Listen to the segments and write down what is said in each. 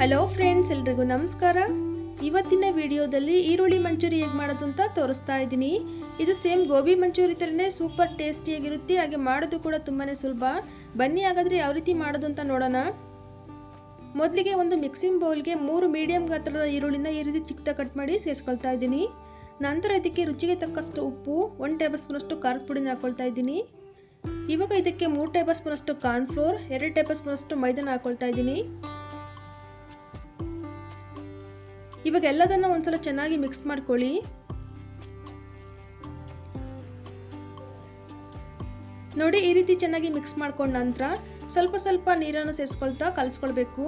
Hello friends ಎಲ್ರಿಗೂ ನಮಸ್ಕಾರ. ಇವತ್ತಿನ ವಿಡಿಯೋದಲ್ಲಿ ಈರುಳ್ಳಿ ಮಂಚೂರಿ ಹೇಗೆ ಮಾಡೋದು ಅಂತ ತೋರಿಸ್ತಾ ಇದ್ದೀನಿ. ಇದು ಸೇಮ್ ಗೋಬಿ ಮಂಚೂರಿ ಥರನೇ ಸೂಪರ್ ಟೇಸ್ಟಿಯಾಗಿರುತ್ತೆ ಹಾಗೆ ಮಾಡೋದು ಕೂಡ ತುಂಬಾ ಸುಲಭ. ಬನ್ನಿ ಹಾಗಾದರೆ ಯಾವ ರೀತಿ ಮಾಡೋದು ಅಂತ ನೋಡೋಣ. ಮೊದಲಿಗೆ ಒಂದು ಮಿಕ್ಸಿಂಗ್ ಬೌಲ್ಗೆ ಮೂರು ಮೀಡಿಯಂ ಗಾತ್ರದ ಈರುಳ್ಳಿನ ಈ ರೀತಿ ಚಿಕ್ಕದ ಕಟ್ ಮಾಡಿ ಸೇರಿಸ್ಕೊಳ್ತಾ ಇದ್ದೀನಿ. ನಂತರ ಇದಕ್ಕೆ ರುಚಿಗೆ ತಕ್ಕಷ್ಟು ಉಪ್ಪು ಒನ್ ಟೇಬಲ್ ಸ್ಪೂನಷ್ಟು ಖಾರದ ಪುಡಿನ ಹಾಕೊಳ್ತಾ ಇದ್ದೀನಿ. ಇವಾಗ ಇದಕ್ಕೆ ಮೂರು ಟೇಬಲ್ ಸ್ಪೂನಷ್ಟು ಕಾರ್ನ್ಫ್ಲೋರ್ ಎರಡು ಟೇಬಲ್ ಸ್ಪೂನಷ್ಟು ಮೈದಾನ ಹಾಕ್ಕೊಳ್ತಾ ಇದ್ದೀನಿ. ಇವಾಗ ಎಲ್ಲದನ್ನ ಒಂದ್ಸಲ ಚೆನ್ನಾಗಿ ಮಿಕ್ಸ್ ಮಾಡ್ಕೊಳ್ಳಿ. ನೋಡಿ, ಈ ರೀತಿ ಚೆನ್ನಾಗಿ ಮಿಕ್ಸ್ ಮಾಡ್ಕೊಂಡ ನಂತರ ಸ್ವಲ್ಪ ಸ್ವಲ್ಪ ನೀರನ್ನು ಸೇರಿಸ್ಕೊಳ್ತಾ ಕಲಿಸ್ಕೊಳ್ಬೇಕು.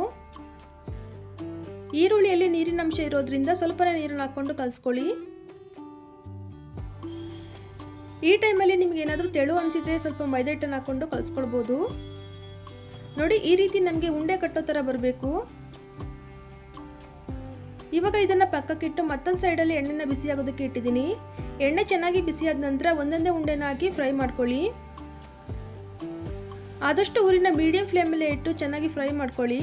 ಈರುಳ್ಳಿಯಲ್ಲಿ ನೀರಿನ ಅಂಶ ಇರೋದ್ರಿಂದ ಸ್ವಲ್ಪನೇ ನೀರನ್ನು ಹಾಕ್ಕೊಂಡು ಕಲಿಸ್ಕೊಳ್ಳಿ. ಈ ಟೈಮಲ್ಲಿ ನಿಮ್ಗೆ ಏನಾದರೂ ತೆಳು ಅನಿಸಿದ್ರೆ ಸ್ವಲ್ಪ ಮೈದಾ ಹಿಟ್ಟನ್ನು ಹಾಕ್ಕೊಂಡು ಕಲಿಸ್ಕೊಳ್ಬೋದು. ನೋಡಿ, ಈ ರೀತಿ ನಮಗೆ ಉಂಡೆ ಕಟ್ಟೋ ಥರ ಬರಬೇಕು. ಇವಾಗ ಇದನ್ನು ಪಕ್ಕಕ್ಕಿಟ್ಟು ಮತ್ತೊಂದು ಸೈಡಲ್ಲಿ ಎಣ್ಣೆನ ಬಿಸಿಯಾಗೋದಕ್ಕೆ ಇಟ್ಟಿದ್ದೀನಿ. ಎಣ್ಣೆ ಚೆನ್ನಾಗಿ ಬಿಸಿಯಾದ ನಂತರ ಒಂದೊಂದೇ ಉಂಡೆನ ಹಾಕಿ ಫ್ರೈ ಮಾಡ್ಕೊಳ್ಳಿ. ಆದಷ್ಟು ಊರಿನ ಮೀಡಿಯಂ ಫ್ಲೇಮಲ್ಲೇ ಇಟ್ಟು ಚೆನ್ನಾಗಿ ಫ್ರೈ ಮಾಡ್ಕೊಳ್ಳಿ.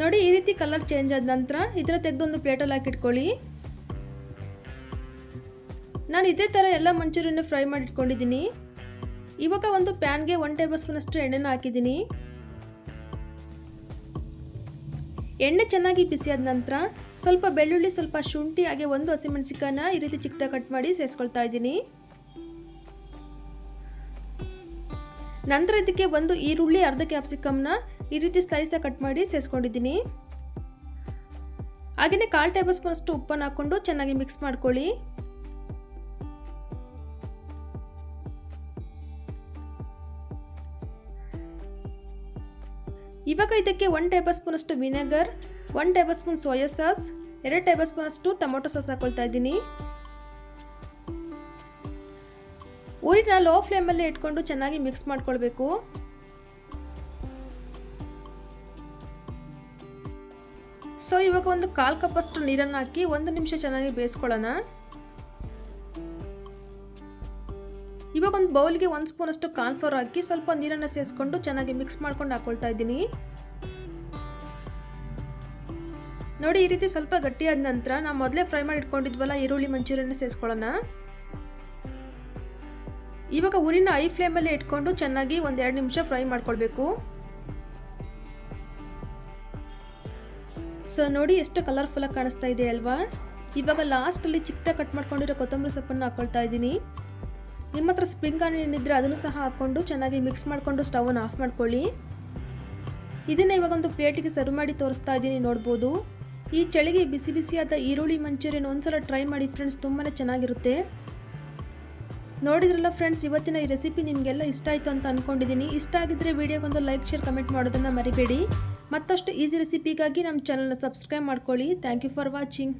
ನೋಡಿ ಈ ರೀತಿ ಕಲರ್ ಚೇಂಜ್ ಆದ ನಂತರ ಇದನ್ನ ತೆಗೆದೊಂದು ಪ್ಲೇಟಲ್ಲಿ ಹಾಕಿಟ್ಕೊಳ್ಳಿ. ನಾನು ಇದೇ ಥರ ಎಲ್ಲ ಮಂಚೂರಿಯನ್ನು ಫ್ರೈ ಮಾಡಿಟ್ಕೊಂಡಿದ್ದೀನಿ. ಇವಾಗ ಒಂದು ಪ್ಯಾನ್ಗೆ ಒನ್ ಟೇಬಲ್ ಸ್ಪೂನಷ್ಟು ಎಣ್ಣೆನ ಹಾಕಿದ್ದೀನಿ. ಎಣ್ಣೆ ಚೆನ್ನಾಗಿ ಬಿಸಿಯಾದ ನಂತರ ಸ್ವಲ್ಪ ಬೆಳ್ಳುಳ್ಳಿ, ಸ್ವಲ್ಪ ಶುಂಠಿ, ಹಾಗೆ ಒಂದು ಹಸಿಮೆಣಸಿಕಾಯನ್ನ ಈ ರೀತಿ ಚಿಕ್ಕದಾಗಿ ಕಟ್ ಮಾಡಿ ಸೇರಿಸ್ಕೊಳ್ತಾ ಇದ್ದೀನಿ. ನಂತರ ಇದಕ್ಕೆ ಒಂದು ಈರುಳ್ಳಿ, ಅರ್ಧ ಕ್ಯಾಪ್ಸಿಕಮ್ನ ಈ ರೀತಿ ಸ್ಲೈಸಾಗಿ ಕಟ್ ಮಾಡಿ ಸೇರಿಸ್ಕೊಂಡಿದ್ದೀನಿ ಹಾಗೆಯೇ ಕಾಲು ಟೇಬಲ್ ಸ್ಪೂನಷ್ಟು ಉಪ್ಪನ್ನು ಹಾಕ್ಕೊಂಡು ಚೆನ್ನಾಗಿ ಮಿಕ್ಸ್ ಮಾಡ್ಕೊಳ್ಳಿ. ಇವಾಗ ಇದಕ್ಕೆ ಒನ್ ಟೇಬಲ್ ಸ್ಪೂನಷ್ಟು vinegar one tablespoon soya sauce ಎರಡು ಟೇಬಲ್ ಸ್ಪೂನಷ್ಟು ಟೊಮೊಟೊ ಸಾಸ್ ಹಾಕೊಳ್ತಾ ಇದ್ದೀನಿ. ಊರಿನ ಲೋ ಫ್ಲೇಮಲ್ಲಿ ಇಟ್ಕೊಂಡು ಚೆನ್ನಾಗಿ ಮಿಕ್ಸ್ ಮಾಡ್ಕೊಳ್ಬೇಕು. ಸೊ ಇವಾಗ ಒಂದು ಕಾಲು ಕಪ್ಪಷ್ಟು ನೀರನ್ನು ಹಾಕಿ ಒಂದು ನಿಮಿಷ ಚೆನ್ನಾಗಿ ಬೇಯಿಸ್ಕೊಳ್ಳೋಣ. ಇವಾಗ ಒಂದು ಬೌಲ್ಗೆ ಒಂದು ಸ್ಪೂನಷ್ಟು ಕಾನ್ಫರ್ ಹಾಕಿ ಸ್ವಲ್ಪ ನೀರನ್ನು ಸೇರಿಸ್ಕೊಂಡು ಚೆನ್ನಾಗಿ ಮಿಕ್ಸ್ ಮಾಡ್ಕೊಂಡು ಹಾಕೊಳ್ತಾ ಇದ್ದೀನಿ. ನೋಡಿ, ಈ ರೀತಿ ಸ್ವಲ್ಪ ಗಟ್ಟಿಯಾದ ನಂತರ ನಾವು ಮೊದಲೇ ಫ್ರೈ ಮಾಡಿ ಇಟ್ಕೊಂಡಿದ್ವಲ್ಲ ಈರುಳ್ಳಿ ಮಂಚೂರಿಯನ್ನು ಸೇರಿಸ್ಕೊಳ್ಳೋಣ ಇವಾಗ ಊರಿನ ಐ ಫ್ಲೇಮಲ್ಲೇ ಇಟ್ಕೊಂಡು ಚೆನ್ನಾಗಿ ಒಂದೆರಡು ನಿಮಿಷ ಫ್ರೈ ಮಾಡ್ಕೊಳ್ಬೇಕು. ಸೊ ನೋಡಿ ಎಷ್ಟು ಕಲರ್ಫುಲ್ಲಾಗಿ ಕಾಣಿಸ್ತಾ ಇದೆ ಅಲ್ವಾ? ಇವಾಗ ಲಾಸ್ಟಲ್ಲಿ ಚಿಕ್ಕ ಕಟ್ ಮಾಡ್ಕೊಂಡಿರೋ ಕೊತ್ತಂಬರಿ ಸೊಪ್ಪನ್ನು ಹಾಕ್ಕೊಳ್ತಾ ಇದ್ದೀನಿ. ನಿಮ್ಮ ಹತ್ರ ಸ್ಪ್ರಿಂಗ್ ಆನಿಯನ್ ಇದ್ದರೆ ಅದನ್ನು ಸಹ ಹಾಕ್ಕೊಂಡು ಚೆನ್ನಾಗಿ ಮಿಕ್ಸ್ ಮಾಡಿಕೊಂಡು ಸ್ಟವನ್ನು ಆಫ್ ಮಾಡ್ಕೊಳ್ಳಿ. ಇದನ್ನು ಇವಾಗ ಒಂದು ಪ್ಲೇಟಿಗೆ ಸರ್ವ್ ಮಾಡಿ ತೋರಿಸ್ತಾ ಇದ್ದೀನಿ ನೋಡ್ಬೋದು. ಈ ಚಳಿಗೆ ಬಿಸಿ ಬಿಸಿಯಾದ ಈರುಳ್ಳಿ ಮಂಚೂರಿಯನ್ ಒಂದ್ಸಲ ಟ್ರೈ ಮಾಡಿ ಫ್ರೆಂಡ್ಸ್ ತುಂಬಾ ಚೆನ್ನಾಗಿರುತ್ತೆ. ನೋಡಿದ್ರಲ್ಲ ಫ್ರೆಂಡ್ಸ್, ಇವತ್ತಿನ ಈ ರೆಸಿಪಿ ನಿಮಗೆಲ್ಲ ಇಷ್ಟ ಆಯಿತು ಅಂತ ಅಂದ್ಕೊಂಡಿದ್ದೀನಿ ಇಷ್ಟ ಆಗಿದ್ದರೆ ವಿಡಿಯೋಗೊಂದು ಲೈಕ್, ಶೇರ್, ಕಮೆಂಟ್ ಮಾಡೋದನ್ನು ಮರಿಬೇಡಿ. ಮತ್ತಷ್ಟು ಈಸಿ ರೆಸಿಪಿಗಾಗಿ ನಮ್ಮ ಚಾನಲ್ನ ಸಬ್ಸ್ಕ್ರೈಬ್ ಮಾಡ್ಕೊಳ್ಳಿ. Thank you for watching.